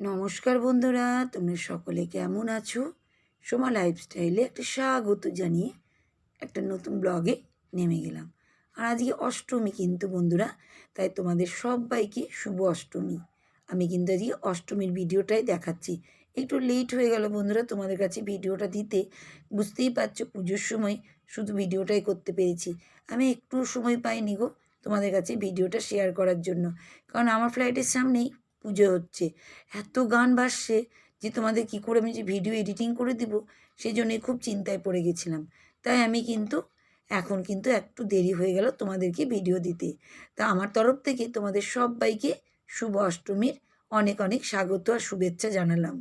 নমস্কার বন্ধুরা, তোমরা সকলে কেমন আছো? সোমা লাইফস্টাইলে একটা স্বাগত জানিয়ে একটা নতুন ব্লগে নেমে গেলাম। আর আজকে অষ্টমী কিন্তু বন্ধুরা, তাই তোমাদের সবাইকে শুভ অষ্টমী। আমি কিন্তু আজকে অষ্টমীর ভিডিওটাই দেখাচ্ছি। একটু লেট হয়ে গেল বন্ধুরা, তোমাদের কাছে ভিডিওটা দিতে। বুঝতেই পারছ, পুজোর সময় শুধু ভিডিওটাই করতে পেরেছি। আমি একটু সময় পাইনি গো তোমাদের কাছে ভিডিওটা শেয়ার করার জন্য। কারণ আমার ফ্লাইটের সামনেই পুজো হচ্ছে। এত গান বাজছে যে তোমাদের কি করে আমি যে ভিডিও এডিটিং করে দিব? সেই জন্যে খুব চিন্তায় পড়ে গেছিলাম। তাই আমি কিন্তু, এখন কিন্তু একটু দেরি হয়ে গেল তোমাদেরকে ভিডিও দিতে। তা আমার তরফ থেকে তোমাদের সবাইকে শুভ অষ্টমীর অনেক অনেক স্বাগত আর শুভেচ্ছা জানালাম।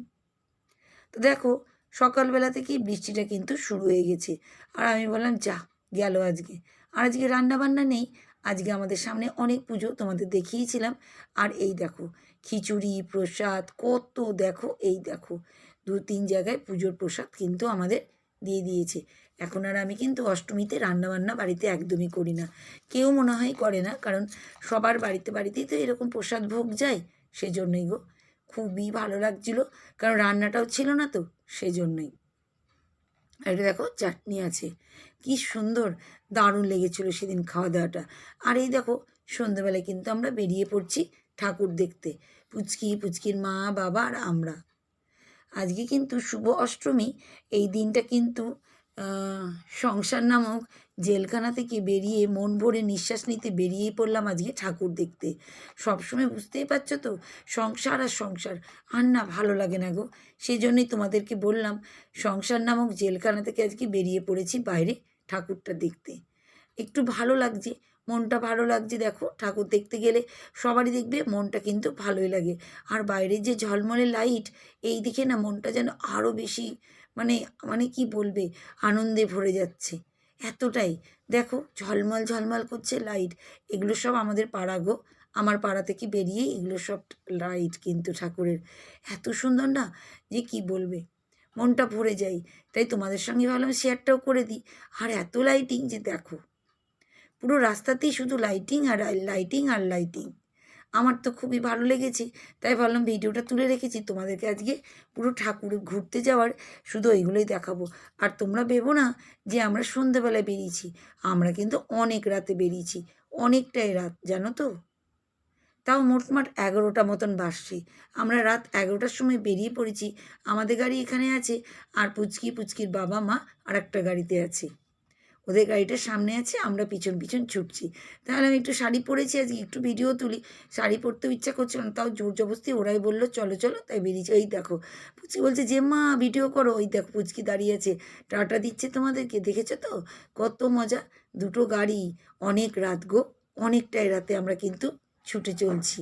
তো দেখো, সকালবেলা থেকেই বৃষ্টিটা কিন্তু শুরু হয়ে গেছে। আর আমি বললাম, যা, গেল আজকে। আর আজকে রান্না বান্না নেই। আজকে আমাদের সামনে অনেক পুজো তোমাদের দেখিয়েছিলাম। আর এই দেখো খিচুড়ি, প্রসাদ, কত দেখো, এই দেখো, দু তিন জায়গায় পুজোর প্রসাদ কিন্তু আমাদের দিয়ে দিয়েছে। এখন আর আমি কিন্তু অষ্টমীতে রান্নাবান্না বাড়িতে একদমই করি না। কেউ মনে হয় করে না, কারণ সবার বাড়িতে বাড়িতেই তো এরকম প্রসাদ ভোগ যায়, সেজন্যই গো। খুবই ভালো লাগছিল, কারণ রান্নাটাও ছিল না তো, সেজন্যই। আর এটা দেখো, চাটনি আছে। কি সুন্দর, দারুণ লেগেছিল সেদিন খাওয়া দাওয়াটা আর এই দেখো, সন্ধ্যেবেলায় কিন্তু আমরা বেরিয়ে পড়ছি ঠাকুর দেখতে। পুচকি, পুচকির মা, বাবা আর আমরা। আজকে কিন্তু শুভ অষ্টমী। এই দিনটা কিন্তু সংসার নামক জেলখানা থেকে বেরিয়ে মন ভরে নিঃশ্বাস নিতে বেরিয়েই পড়লাম আজকে ঠাকুর দেখতে। সবসময় বুঝতেই পারছ তো, সংসার আর সংসার, আর না ভালো লাগে না গো। সেই জন্যই তোমাদেরকে বললাম, সংসার নামক জেলখানা থেকে আজকে বেরিয়ে পড়েছি বাইরে ঠাকুরটা দেখতে। একটু ভালো লাগছে মনটা ভালো লাগছে, দেখো। ঠাকুর দেখতে গেলে সবারই দেখবে মনটা কিন্তু ভালোই লাগে। আর বাইরের যে ঝলমলে লাইট এই দিকে না মনটা যেন আরও বেশি মানে মানে কি বলবে, আনন্দে ভরে যাচ্ছে। এতটাই। দেখো, ঝলমল ঝলমল করছে লাইট এগুলো সব আমাদের পাড়া গো। আমার পাড়া থেকে বেরিয়ে এগুলো সব লাইট কিন্তু ঠাকুরের। এত সুন্দর না যে কি বলবে? মনটা ভরে যায়। তাই তোমাদের সঙ্গে ভাবলাম শেয়ারটাও করে দিই। আর এত লাইটিং যে দেখো। পুরো রাস্তাতেই শুধু লাইটিং আর লাইটিং আর লাইটিং আমার তো খুবই ভালো লেগেছে, তাই ভাবলাম ভিডিওটা তুলে রেখেছি। তোমাদেরকে আজকে পুরো ঠাকুর ঘুরতে যাওয়ার শুধু ওইগুলোই দেখাবো। আর তোমরা ভেবো না যে আমরা সন্ধ্যেবেলায় বেরিয়েছি, আমরা কিন্তু অনেক রাতে বেরিয়েছি, অনেকটাই রাত, জানো তো? তাও মোটমাট এগারোটা মতন বাসছে আমরা রাত এগারোটার সময় বেরিয়ে পড়েছি। আমাদের গাড়ি এখানে আছে, আর পুচকি পুচকির বাবা মা আর একটা গাড়িতে আছে। ওদের গাড়িটা সামনে আছে, আমরা পিছন পিছন ছুটছি। তাহলে আমি একটু শাড়ি পরেছি, আজকে একটু ভিডিও তুলি। শাড়ি পরতেও ইচ্ছা করছিল না, তাও জোর জবস্তি ওরাই বলল, চলো চলো। তাই বেরিয়েছি। এই দেখো, পুচকি বলছে যে মা ভিডিও করো। ওই দেখো, পুচকি দাঁড়িয়ে আছে। টাটা দিচ্ছে তোমাদেরকে, দেখেছ তো? কত মজা। দুটো গাড়ি, অনেক রাত গো, অনেকটাই রাতে আমরা কিন্তু ছুটে চলছি।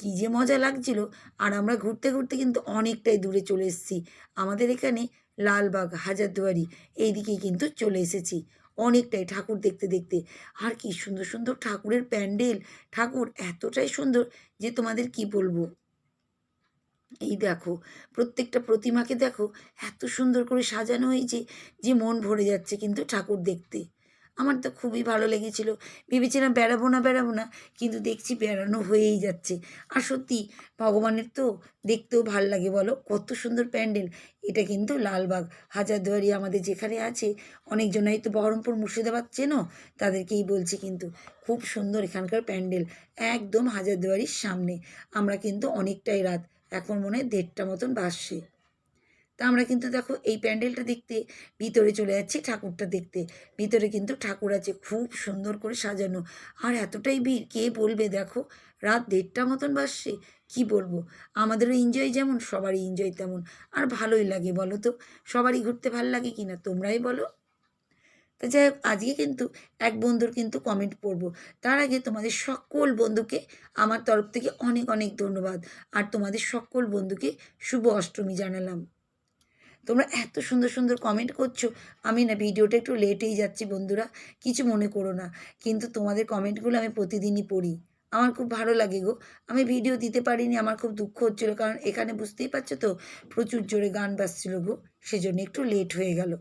কী যে মজা লাগছিল। আর আমরা ঘুরতে ঘুরতে কিন্তু অনেকটাই দূরে চলে এসেছি। আমাদের এখানে লালবাগ, হাজারদুয়ারি এই দিকেই কিন্তু চলে এসেছি। অনেকটাই ঠাকুর দেখতে দেখতে। আর কি সুন্দর সুন্দর ঠাকুরের প্যান্ডেল। ঠাকুর এতটাই সুন্দর যে তোমাদের কি বলব? এই দেখো, প্রত্যেকটা প্রতিমাকে দেখো, এত সুন্দর করে সাজানো হয়েছে যে মন ভরে যাচ্ছে কিন্তু ঠাকুর দেখতে। আমার তো খুবই ভালো লেগেছিল। ভেবেছিলাম বেড়াবো না বেড়াবো না, কিন্তু দেখছি বেড়ানো হয়েই যাচ্ছে। আর সত্যি, ভগবানের তো দেখতেও ভালো লাগে বলো, কত সুন্দর প্যান্ডেল। এটা কিন্তু লালবাগ, হাজারদুয়ারি আমাদের যেখানে আছে, অনেকজনাই তো বহরমপুর মুর্শিদাবাদ চেনো, তাদেরকেই বলছি কিন্তু খুব সুন্দর এখানকার প্যান্ডেল, একদম হাজারদুয়ারির সামনে। আমরা কিন্তু অনেকটাই রাত, এখন মনে হয় দেড়টা মতন বাসছে তা আমরা কিন্তু দেখো এই প্যান্ডেলটা দেখতে, ভিতরে চলে যাচ্ছি ঠাকুরটা দেখতে। ভিতরে কিন্তু ঠাকুর আছে খুব সুন্দর করে সাজানো। আর এতটাই ভিড়, কে বলবে দেখো? রাত দেড়টা মতন বাসছে কি বলব? আমাদেরও এনজয় যেমন, সবারই এনজয় তেমন। আর ভালোই লাগে বলো তো? সবারই ঘুরতে ভালো লাগে কি না? তোমরাই বলো। তা যাই হোক, আজকে কিন্তু এক বন্ধুর কিন্তু কমেন্ট পড়ব। তার আগে তোমাদের সকল বন্ধুকে আমার তরফ থেকে অনেক অনেক ধন্যবাদ। আর তোমাদের সকল বন্ধুকে শুভ অষ্টমী জানালাম। তোমরা এত সুন্দর সুন্দর কমেন্ট করছ, আমি না ভিডিওটা একটু লেটেই যাচ্ছি বন্ধুরা, কিছু মনে করো না। কিন্তু তোমাদের কমেন্টগুলো আমি প্রতিদিনই পড়ি। আমার খুব ভালো লাগে গো। আমি ভিডিও দিতে পারিনি, আমার খুব দুঃখ হচ্ছিল, কারণ এখানে বুঝতেই পারছ তো, প্রচুর জোরে গান বাজছিলো গো, সেজন্য একটু লেট হয়ে গেল।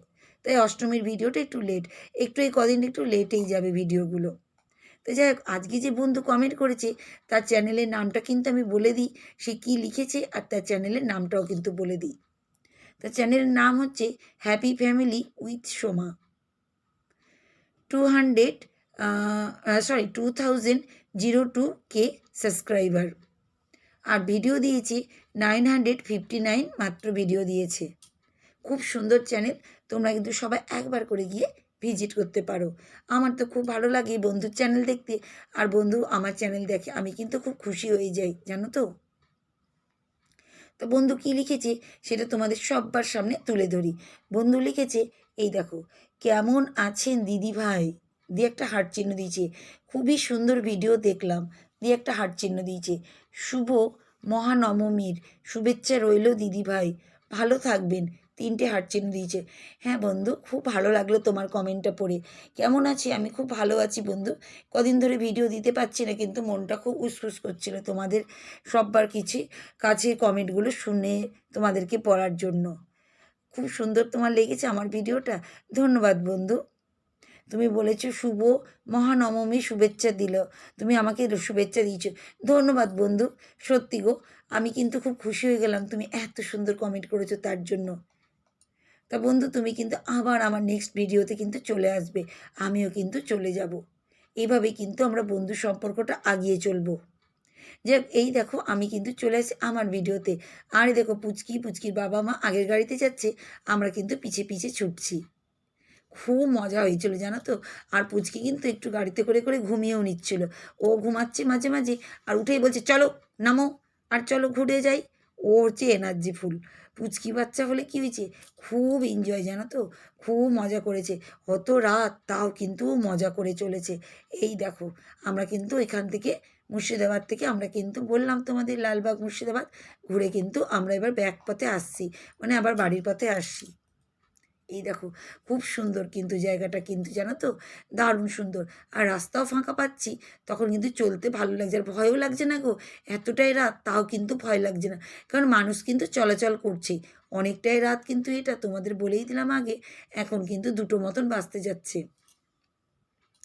তাই অষ্টমীর ভিডিওটা একটু লেট একটু এই কদিন একটু লেটেই যাবে ভিডিওগুলো তো যাই হোক, আজকে যে বন্ধু কমেন্ট করেছে, তার চ্যানেলের নামটা কিন্তু আমি বলে দিই, সে কী লিখেছে, আর তার চ্যানেলের নামটাও কিন্তু বলে দিই। তার চ্যানেলের নাম হচ্ছে happy family with Soma two hundred sorry two thousand zero two K subscriber R video দিয়েছে নাইন হান্ড্রেড ফিফটি নাইন মাত্র ভিডিও দিয়েছে। খুব সুন্দর চ্যানেল তোমরা কিন্তু সবাই একবার করে গিয়ে ভিজিট করতে পারো। আমার তো খুব ভালো লাগে বন্ধুর চ্যানেল দেখতে। আর বন্ধু, আমার চ্যানেল দেখে আমি কিন্তু খুব খুশি হয়ে যাই, জানো তো? তো বন্ধু কী লিখেছে? সেটা তোমাদের সব্বার সামনে তুলে ধরি। বন্ধু লিখেছে, এই দেখো, কেমন আছেন দিদি ভাই? দিয়ে একটা হাট চিহ্ন দিয়েছে, খুবই সুন্দর ভিডিও দেখলাম। দিয়ে একটা হাট চিহ্ন দিয়েছে, শুভ মহানবমীর, শুভেচ্ছা রইল দিদি ভাই, ভালো থাকবেন। তিনটে চিহ্ন দিয়েছে। হ্যাঁ বন্ধু, খুব ভালো লাগল তোমার কমেন্টটা পড়ে। কেমন আছি? আমি খুব ভালো আছি বন্ধু। কদিন ধরে ভিডিও দিতে পারছি না, কিন্তু মনটা খুব উসফুস করছিল তোমাদের সববার কিছু কাছে কমেন্টগুলো শুনে তোমাদেরকে পড়ার জন্য। খুব সুন্দর তোমার লেগেছে আমার ভিডিওটা ধন্যবাদ বন্ধু। তুমি বলেছ শুভ মহানবমী শুভেচ্ছা দিল। তুমি আমাকে শুভেচ্ছা দিয়েছ। ধন্যবাদ বন্ধু, সত্যি গো। আমি কিন্তু খুব খুশি হয়ে গেলাম। তুমি এত সুন্দর কমেন্ট করেছ তার জন্য। তা বন্ধু, তুমি কিন্তু আবার আমার নেক্সট ভিডিওতে কিন্তু চলে আসবে। আমিও কিন্তু চলে যাব। এইভাবে কিন্তু আমরা বন্ধু সম্পর্কটা আগিয়ে চলবো। যে এই দেখো, আমি কিন্তু চলে আসি আমার ভিডিওতে আর দেখো, পুচকি, পুচকির বাবা মা আগের গাড়িতে যাচ্ছে, আমরা কিন্তু পিছে পিছে ছুটছি। খুব মজা হয়েছিল, জানো তো? আর পুচকি কিন্তু একটু গাড়িতে করে করে ঘুমিয়েও নিচ্ছিল। ও ঘুমাচ্ছে মাঝে মাঝে, আর উঠেই বলছে, চলো, নামো, আর চলো ঘুরে যাই। ও হচ্ছে এনার্জি ফুল। পুচকি বাচ্চা হলে কী হয়েছে? খুব এনজয় জানো তো? খুব মজা করেছে। অত রাত তাও কিন্তু মজা করে চলেছে। এই দেখো, আমরা কিন্তু এখান থেকে মুর্শিদাবাদ থেকে আমরা কিন্তু বললাম তোমাদের লালবাগ মুর্শিদাবাদ, ঘুরে কিন্তু আমরা এবার ব্যাক পথে আসছি। মানে আবার বাড়ির পথে আসছি। এই দেখো, খুব সুন্দর কিন্তু জায়গাটা কিন্তু জানো তো? দারুণ সুন্দর। আর রাস্তাও ফাঁকা পাচ্ছি, তখন কিন্তু চলতে ভালো লাগছে আর ভয়ও লাগছে না গো। এতটাই রাত, তাও কিন্তু ভয় লাগছে না। কারণ মানুষ কিন্তু চলাচল করছে। অনেকটাই রাত কিন্তু এটা, তোমাদের বলেই দিলাম আগে। এখন কিন্তু দুটো মতন বাঁচতে যাচ্ছে।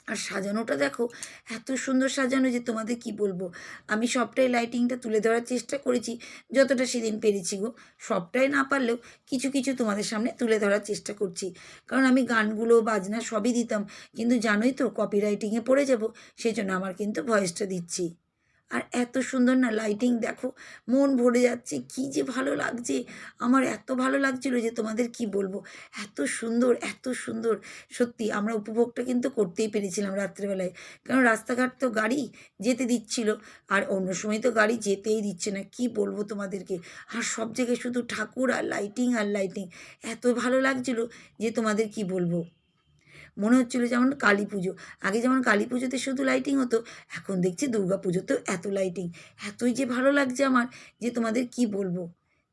আর সাজানোটা দেখো, এত সুন্দর সাজানো যে তোমাদের কি বলব? আমি সবটাই লাইটিংটা তুলে ধরার চেষ্টা করেছি, যতটা সেদিন পেরেছি গো। সবটাই না পারলেও কিছু কিছু তোমাদের সামনে তুলে ধরার চেষ্টা করছি। কারণ আমি গানগুলো, বাজনা সবই দিতাম, কিন্তু জানোই তো কপিরাইটিংয়ে পড়ে যাব সেই জন্য আমার কিন্তু ভয়েসটা দিচ্ছি। আর এত সুন্দর না লাইটিং দেখো, মন ভরে যাচ্ছে, কি যে ভালো লাগছে। আমার এত ভালো লাগছিল যে তোমাদের কি বলব? এত সুন্দর এত সুন্দর। সত্যি, আমরা উপভোগটা কিন্তু করতেই পেরেছিলাম রাত্রেবেলায়। কারণ রাস্তাঘাট তো গাড়ি যেতে দিচ্ছিল, আর অন্য সময় তো গাড়ি যেতেই দিচ্ছে না। কি বলব তোমাদেরকে? আর সব জায়গায় শুধু ঠাকুর আর লাইটিং আর লাইটিং এত ভালো লাগছিল যে তোমাদের কি বলব? মনে হচ্ছিল যেমন কালী পুজো। আগে যেমন কালী পুজোতে শুধু লাইটিং হতো, এখন দেখছি দুর্গা পুজোতেও এত লাইটিং এতই যে ভালো লাগছে আমার যে তোমাদের কি বলব?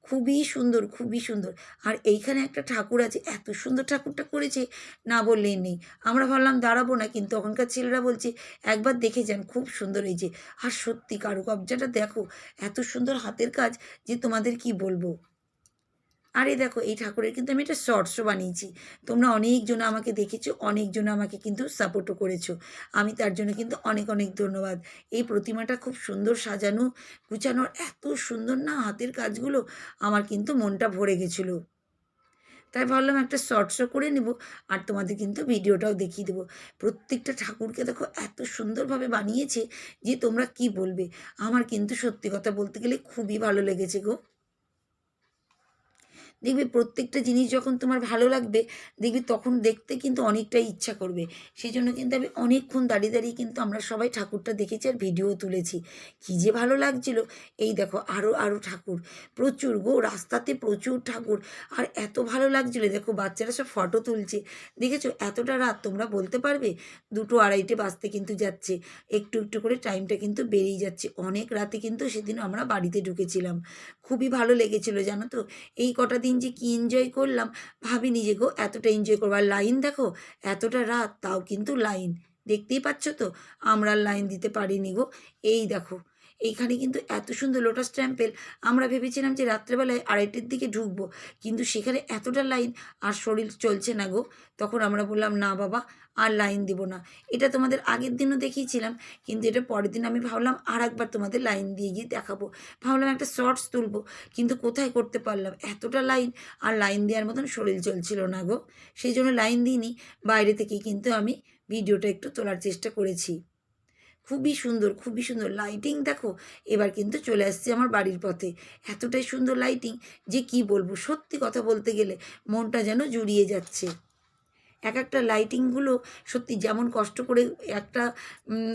খুবই সুন্দর খুবই সুন্দর। আর এইখানে একটা ঠাকুর আছে, এত সুন্দর ঠাকুরটা করেছে, না বললেই নেই। আমরা ভাবলাম দাঁড়াবো না, কিন্তু ওখানকার ছেলেরা বলছে, একবার দেখে যান, খুব সুন্দর হয়েছে। আর সত্যি কারুকবজাটা দেখো, এত সুন্দর হাতের কাজ যে তোমাদের কি বলব? আরে দেখো, এই ঠাকুরের কিন্তু আমি একটা শর্টসও বানিয়েছি। তোমরা অনেকজন আমাকে দেখেছ, অনেকজন আমাকে কিন্তু সাপোর্টও করেছ। আমি তার জন্য কিন্তু অনেক অনেক ধন্যবাদ। এই প্রতিমাটা খুব সুন্দর সাজানো গুছানোর এত সুন্দর না হাতের কাজগুলো, আমার কিন্তু মনটা ভরে গেছিল। তাই ভাবলাম একটা শর্টসও করে নেব, আর তোমাদের কিন্তু ভিডিওটাও দেখিয়ে দেবো। প্রত্যেকটা ঠাকুরকে দেখো, এত সুন্দরভাবে বানিয়েছে যে তোমরা কি বলবে? আমার কিন্তু সত্যি কথা বলতে গেলে খুবই ভালো লেগেছে গো। দেখবে প্রত্যেকটা জিনিস যখন তোমার ভালো লাগবে, দেখবি তখন দেখতে কিন্তু অনেকটাই ইচ্ছা করবে। সেই জন্য কিন্তু আমি অনেকক্ষণ দাঁড়িয়ে দাঁড়িয়ে কিন্তু আমরা সবাই ঠাকুরটা দেখেছি আর ভিডিও তুলেছি। কী যে ভালো লাগছিল। এই দেখো আরও আরও ঠাকুর। প্রচুর গো, রাস্তাতে প্রচুর ঠাকুর। আর এত ভালো লাগছিল। দেখো বাচ্চারা সব ফটো তুলছে। দেখেছ? এতটা রাত তোমরা বলতে পারবে? দুটো আড়াইটে বাজতে কিন্তু যাচ্ছে। একটু একটু করে টাইমটা কিন্তু বেরিয়ে যাচ্ছে। অনেক রাতে কিন্তু সেদিন আমরা বাড়িতে ঢুকেছিলাম। খুবই ভালো লেগেছিল, জানো তো? এই কটা দিন যে কী এনজয় করলাম, ভাবিনি যে গো এতটা এনজয় করব। আর লাইন দেখো, এতটা রাত, তাও কিন্তু লাইন দেখতেই পাচ্ছ তো? আমরা লাইন দিতে পারিনি গো। এই দেখো এইখানে কিন্তু এত সুন্দর লোটাস টেম্পেল আমরা ভেবেছিলাম যে রাত্রেবেলায় আড়াইটের দিকে ঢুকবো, কিন্তু সেখানে এতটা লাইন আর শরীর চলছে না গো। তখন আমরা বললাম, না বাবা, আর লাইন দিব না। এটা তোমাদের আগের দিনও দেখিয়েছিলাম, কিন্তু এটা পরের দিন আমি ভাবলাম আর একবার তোমাদের লাইন দিয়ে গিয়ে দেখাবো। ভাবলাম একটা শর্টস তুলবো, কিন্তু কোথায় করতে পারলাম? এতটা লাইন আর লাইন দেওয়ার মতন শরীর চলছিল না গো। সেই জন্য লাইন দিইনি, বাইরে থেকেই কিন্তু আমি ভিডিওটা একটু তোলার চেষ্টা করেছি। খুবই সুন্দর খুবই সুন্দর। লাইটিং দেখো, এবার কিন্তু চলে আসছে আমার বাড়ির পথে। এতটাই সুন্দর লাইটিং যে কি বলব? সত্যি কথা বলতে গেলে মনটা যেন জুড়িয়ে যাচ্ছে। এক একটা লাইটিংগুলো সত্যি যেমন কষ্ট করে একটা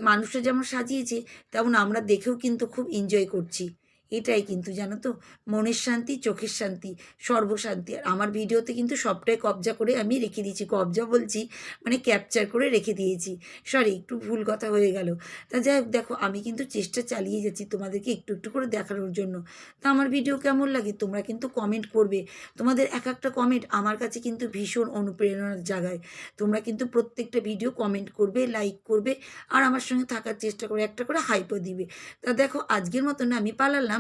মানুষরা যেমন সাজিয়েছে, তেমন আমরা দেখেও কিন্তু খুব এনজয় করছি। এটাই কিন্তু জানো তো? মনের শান্তি, চোখের শান্তি, সর্বশান্তি। আর আমার ভিডিওতে কিন্তু সবটাই কবজা করে আমি রেখে দিয়েছি। কবজা বলছি মানে ক্যাপচার করে রেখে দিয়েছি। সরি একটু ভুল কথা হয়ে গেল। তা যাই দেখো, আমি কিন্তু চেষ্টা চালিয়ে যাচ্ছি তোমাদেরকে একটু একটু করে দেখানোর জন্য। তা আমার ভিডিও কেমন লাগে তোমরা কিন্তু কমেন্ট করবে। তোমাদের এক একটা কমেন্ট আমার কাছে কিন্তু ভীষণ অনুপ্রেরণার জায়গায়। তোমরা কিন্তু প্রত্যেকটা ভিডিও কমেন্ট করবে লাইক করবে, আর আমার সঙ্গে থাকার চেষ্টা করে একটা করে হাইপও দিবে। তা দেখো, আজকের মতন আমি পালালাম।